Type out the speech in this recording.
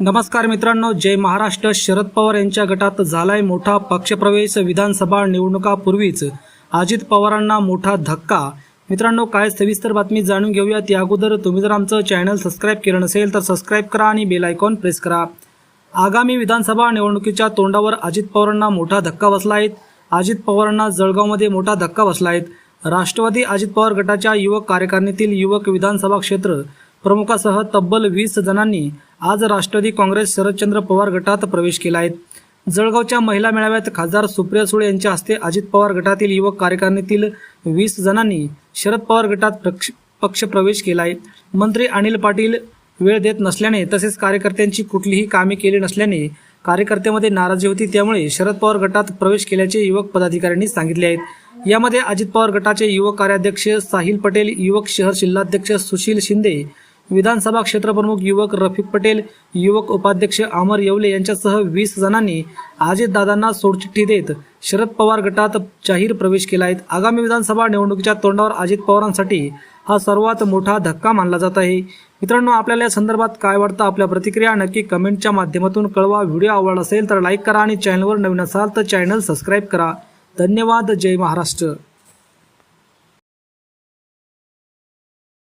नमस्कार मित्रांनो जय महाराष्ट्र. शरद पवार यांच्या गटात झालाय मोठा पक्षप्रवेश. विधानसभा निवडणुकापूर्वीच अजित पवारांना मोठा धक्का. मित्रांनो काय सविस्तर बातमी जाणून घेऊयात. या अगोदर तुम्ही जर आमचं चॅनल सबस्क्राईब केलं नसेल तर सबस्क्राईब करा आणि बेल आयकॉन प्रेस करा. आगामी विधानसभा निवडणुकीच्या तोंडावर अजित पवारांना मोठा धक्का बसला आहे अजित पवारांना जळगावमध्ये मोठा धक्का बसला आहे राष्ट्रवादी अजित पवार गटाच्या युवक कार्यकारिणीतील युवक विधानसभा क्षेत्र प्रमुखासह तब्बल वीस जणांनी आज राष्ट्रवादी काँग्रेस शरदचंद्र पवार गटात प्रवेश केला आहे. जळगावच्या महिला मेळाव्यात खासदार सुप्रिया सुळे यांच्या हस्ते अजित पवार गटातील युवक कार्यकारिणीतील वीस जणांनी शरद पवार गटात पक्ष प्रवेश केला आहे. मंत्री अनिल पाटील वेळ देत नसल्याने तसेच कार्यकर्त्यांची कुठलीही कामे केली नसल्याने कार्यकर्त्यामध्ये नाराजी होती त्यामुळे शरद पवार गटात प्रवेश केल्याचे युवक पदाधिकाऱ्यांनी सांगितले आहेत यामध्ये अजित पवार गटाचे युवक कार्याध्यक्ष साहिल पटेल युवक शहर जिल्हाध्यक्ष सुशील शिंदे विधानसभा क्षेत्रप्रमुख युवक रफिक पटेल युवक उपाध्यक्ष अमर येवले यांच्यासह वीस जणांनी अजितदादांना सोडचिठ्ठी देत शरद पवार गटात जाहीर प्रवेश केला आहे. आगामी विधानसभा निवडणुकीच्या तोंडावर अजित पवारांसाठी हा सर्वात मोठा धक्का मानला जात आहे. मित्रांनो आपल्याला या संदर्भात काय वाटतं? आपल्या प्रतिक्रिया नक्की कमेंटच्या माध्यमातून कळवा. व्हिडिओ आवडला असेल तर लाईक करा आणि चॅनलवर नवीन असाल तर चॅनल सबस्क्राईब करा. धन्यवाद. जय महाराष्ट्र.